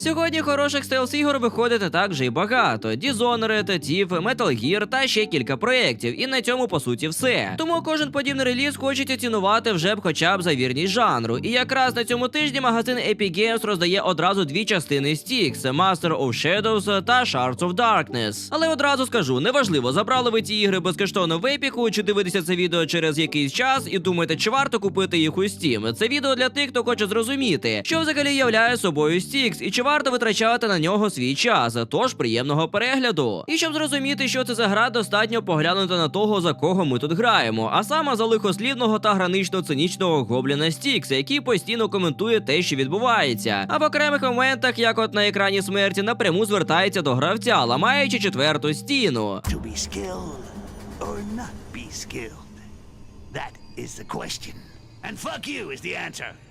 Сьогодні хороших стелс ігор виходить не так вже й багато: Dishonored, Thief, Metal Gear та ще кілька проєктів. І на цьому по суті все. Тому кожен подібний реліз хочеться цінувати вже б хоча б за вірність жанру. І якраз на цьому тижні магазин Epic Games роздає одразу дві частини Styx – Master of Shadows та Shards of Darkness. Але одразу скажу, неважливо, забрали ви ці ігри безкоштовно в Епіку, чи дивитеся це відео через якийсь час і думаєте, чи варто купити їх у Steam. Це відео для тих, хто хоче зрозуміти, що взагалі являє собою Styx і чи варто витрачати на нього свій час. Тож приємного перегляду. І щоб зрозуміти, що це за гра, достатньо поглянути на того, за кого ми тут граємо, а саме за лихослівного та гранично цинічного гобліна Стікса, який постійно коментує те, що відбувається. А в окремих моментах, як от на екрані смерті, напряму звертається до гравця, ламаючи четверту стіну. To be skilled or not be skilled? That is the question. And fuck you is the answer.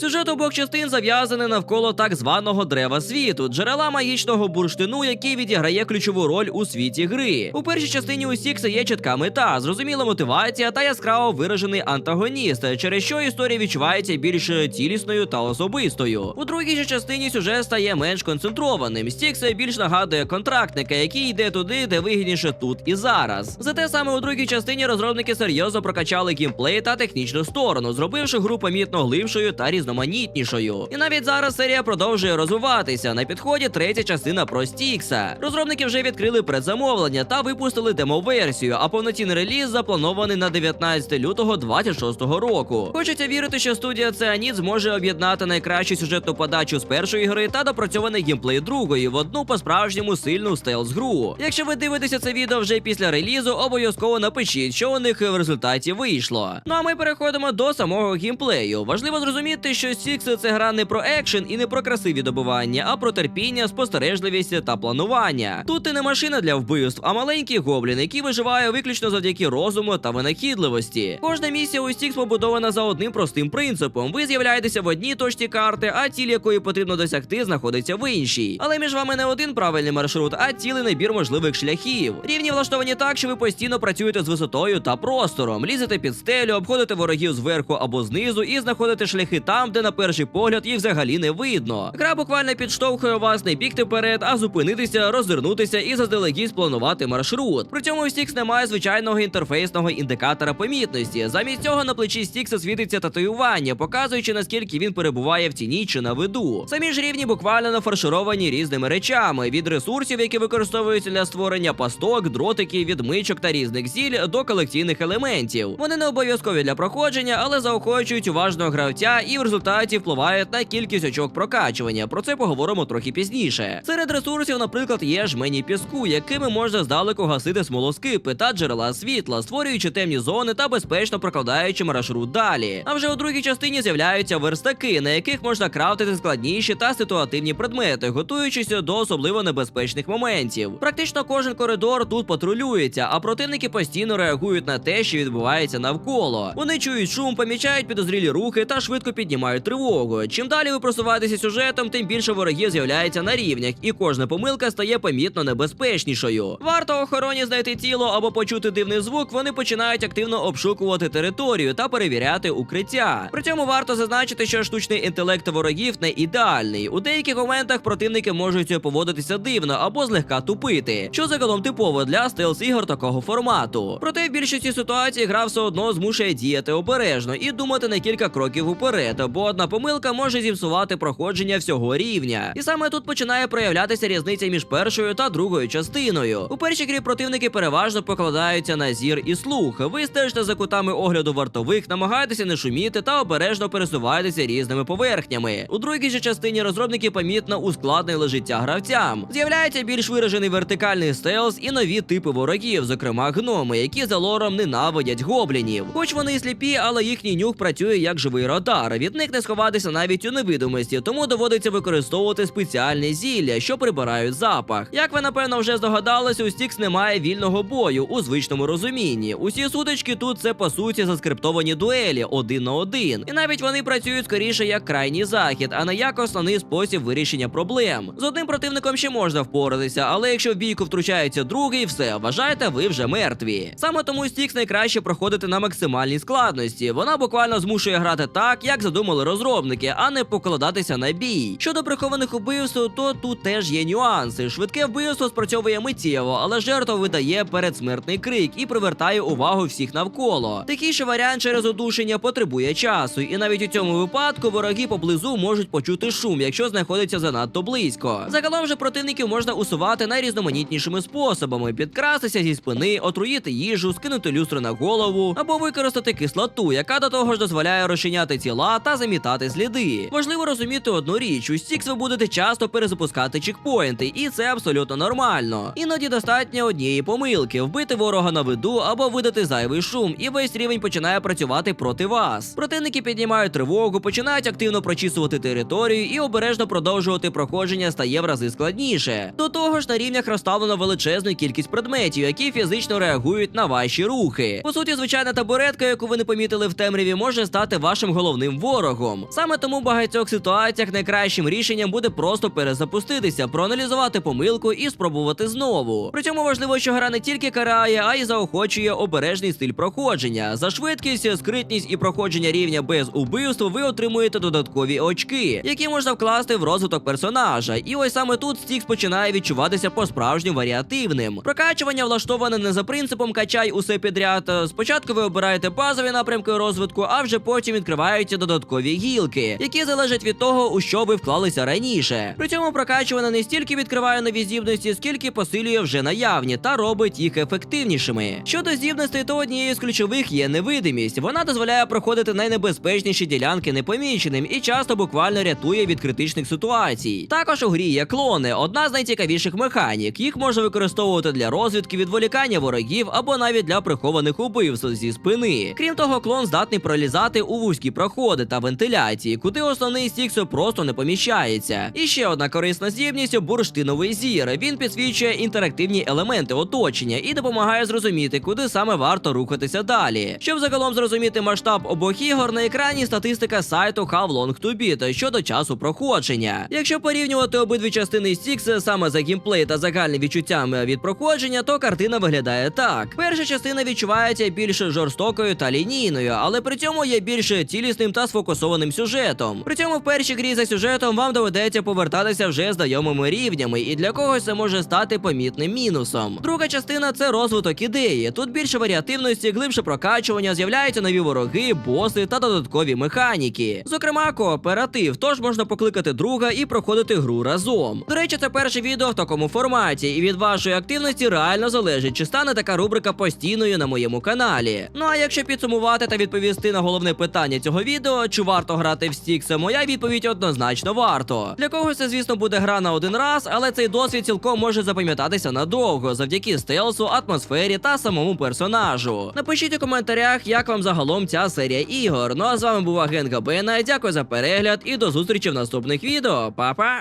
Сюжет обох частин зав'язаний навколо так званого древа світу, джерела магічного бурштину, який відіграє ключову роль у світі гри. У першій частині у Сікса є чітка мета, зрозуміла мотивація та яскраво виражений антагоніст, через що історія відчувається більш цілісною та особистою. У другій же частині сюжет стає менш концентрованим. Стікс більш нагадує контрактника, який йде туди, де вигідніше тут і зараз. Зате саме у другій частині розробники серйозно прокачали геймплей та технічну сторону, зробивши гру помітно глибшою та різноманітнішою. І навіть зараз серія продовжує розвиватися. На підході третя частина про Стікса. Розробники вже відкрили предзамовлення та випустили демо-версію, а повноцінний реліз запланований на 19 лютого 26 року. Хочеться вірити, що студія Цианіт зможе об'єднати найкращу сюжетну подачу з першої гри та допрацьований геймплей другої в одну по-справжньому сильну стелс-гру. Якщо ви дивитеся це відео вже після релізу, обов'язково напишіть, що у них в результаті вийшло. Ну а ми переходимо до самого геймплею. Важливо зрозуміти, що Six – це гра не про екшен і не про красиві добування, а про терпіння, спостережливість та планування. Тут ти не машина для вбивств, а маленький гоблін, який виживає виключно завдяки розуму та винахідливості. Кожна місія у Six побудована за одним простим принципом: ви з'являєтеся в одній точці карти, а ціль, якої потрібно досягти, знаходиться в іншій. Але між вами не один правильний маршрут, а цілий набір можливих шляхів. Рівні влаштовані так, що ви постійно працюєте з висотою та простором, лізете під стелю, обходите ворогів зверху або знизу і знаходите шляхи там, де на перший погляд їх взагалі не видно. Гра буквально підштовхує вас не бігти вперед, а зупинитися, розвернутися і заздалегідь спланувати маршрут. При цьому у Стікс немає звичайного інтерфейсного індикатора помітності. Замість цього на плечі Стікса світиться татуювання, показуючи наскільки він перебуває в тіні чи на виду. Самі ж рівні буквально нафаршировані різними речами: від ресурсів, які використовуються для створення пасток, дротиків, відмичок та різних зіль до колекційних елементів. Вони не обов'язкові для проходження, але заохочують уважного гравця і в результаті впливають на кількість очок прокачування. Про це поговоримо трохи пізніше. Серед ресурсів, наприклад, є жмені піску, якими можна здалеку гасити смолоскипи та джерела світла, створюючи темні зони та безпечно прокладаючи маршрут далі. А вже у другій частині з'являються верстаки, на яких можна крафтити складніші та ситуативні предмети, готуючись до особливо небезпечних моментів. Практично кожен коридор тут патрулюється, а противники постійно реагують на те, що відбувається навколо. Вони чують шум, помічають підозрілі рухи та швидко піднімають тривогу. Чим далі ви просуваєтеся сюжетом, тим більше ворогів з'являється на рівнях, і кожна помилка стає помітно небезпечнішою. Варто охороні знайти тіло або почути дивний звук, вони починають активно обшукувати територію та перевіряти укриття. При цьому варто зазначити, що штучний інтелект ворогів не ідеальний. У деяких моментах противники можуть поводитися дивно або злегка тупити, що загалом типово для стелс ігор такого формату. Проте в більшості ситуацій гра все одно змушує діяти обережно і думати на кілька кроків уперед, бо одна помилка може зіпсувати проходження всього рівня. І саме тут починає проявлятися різниця між першою та другою частиною. У першій грі противники переважно покладаються на зір і слух. Ви стежите за кутами огляду вартових, намагаєтеся не шуміти та обережно пересуваєтеся різними поверхнями. У другій же частині розробники помітно ускладнили життя гравцям. З'являється більш виражений вертикальний стелс і нові типи ворогів, зокрема гноми, які за лором ненавидять гоблінів. Хоч вони і сліпі, але їхній нюх працює як живий радар. Від не сховатися навіть у невидимості, тому доводиться використовувати спеціальні зілля, що прибирають запах. Як ви напевно вже здогадалися, у Стікс немає вільного бою у звичному розумінні. Усі сутички тут це по суті заскриптовані дуелі один на один, і навіть вони працюють скоріше як крайній захід, а не як основний спосіб вирішення проблем. З одним противником ще можна впоратися, але якщо в бійку втручається другий, все вважайте, ви вже мертві. Саме тому Стікс найкраще проходити на максимальній складності. Вона буквально змушує грати так, як як задумали розробники, а не покладатися на бій. Щодо прихованих убивств, то тут теж є нюанси. Швидке вбивство спрацьовує миттєво, але жертва видає передсмертний крик і привертає увагу всіх навколо. Такий же варіант через удушення потребує часу, і навіть у цьому випадку вороги поблизу можуть почути шум, якщо знаходиться занадто близько. Загалом же противників можна усувати найрізноманітнішими способами: підкрастися зі спини, отруїти їжу, скинути люстру на голову або використати кислоту, яка до того ж дозволяє розчиняти тіла та замітати сліди. Важливо розуміти одну річ: у Стікс ви будете часто перезапускати чекпоінти, і це абсолютно нормально. Іноді достатньо однієї помилки вбити ворога на виду або видати зайвий шум, і весь рівень починає працювати проти вас. Противники піднімають тривогу, починають активно прочісувати територію і обережно продовжувати проходження стає в рази складніше. До того ж, на рівнях розставлено величезну кількість предметів, які фізично реагують на ваші рухи. По суті, звичайна табуретка, яку ви не помітили в темряві, може стати вашим головним ворогом. Саме тому в багатьох ситуаціях найкращим рішенням буде просто перезапуститися, проаналізувати помилку і спробувати знову. При цьому важливо, що гра не тільки карає, а й заохочує обережний стиль проходження. За швидкість, скритність і проходження рівня без убивств ви отримуєте додаткові очки, які можна вкласти в розвиток персонажа. І ось саме тут Стікс починає відчуватися по-справжньому варіативним. Прокачування влаштоване не за принципом качай усе підряд. Спочатку ви обираєте базові напрямки розвитку, а вже потім відкриваються додаткові гілки, які залежать від того, у що ви вклалися раніше. При цьому прокачування не стільки відкриває нові здібності, скільки посилює вже наявні та робить їх ефективнішими. Щодо здібностей, то однією з ключових є невидимість. Вона дозволяє проходити найнебезпечніші ділянки непоміченим і часто буквально рятує від критичних ситуацій. Також у грі є клони, одна з найцікавіших механік. Їх можна використовувати для розвідки, відволікання ворогів або навіть для прихованих убивств зі спини. Крім того, клон здатний пролізати у вузькі проходи та вентиляції, куди основний стікс просто не поміщається. І ще одна корисна здібність бурштиновий зір. Він підсвічує інтерактивні елементи оточення і допомагає зрозуміти, куди саме варто рухатися далі. Щоб загалом зрозуміти масштаб обох ігор, на екрані статистика сайту How Long To Beat щодо часу проходження. Якщо порівнювати обидві частини Stix саме за геймплей та загальним відчуттям від проходження, то картина виглядає так: перша частина відчувається більш жорстокою та лінійною, але при цьому є більш цілісним та сфокусованим сюжетом. При цьому в першій грі за сюжетом вам доведеться повертатися вже знайомими рівнями, і для когось це може стати помітним мінусом. Друга частина це розвиток ідеї. Тут більше варіативності, глибше прокачування, з'являються нові вороги, боси та додаткові механіки. Зокрема, кооператив, тож можна покликати друга і проходити гру разом. До речі, це перше відео в такому форматі, і від вашої активності реально залежить, чи стане така рубрика постійною на моєму каналі. Ну а якщо підсумувати та відповісти на головне питання цього відео, чи варто грати в Стікса, моя відповідь однозначно варто. Для когось це, звісно, буде гра на один раз, але цей досвід цілком може запам'ятатися надовго завдяки стелсу, атмосфері та самому персонажу. Напишіть у коментарях, як вам загалом ця серія ігор. Ну а з вами був агент Габена. Дякую за перегляд і до зустрічі в наступних відео. Па-па!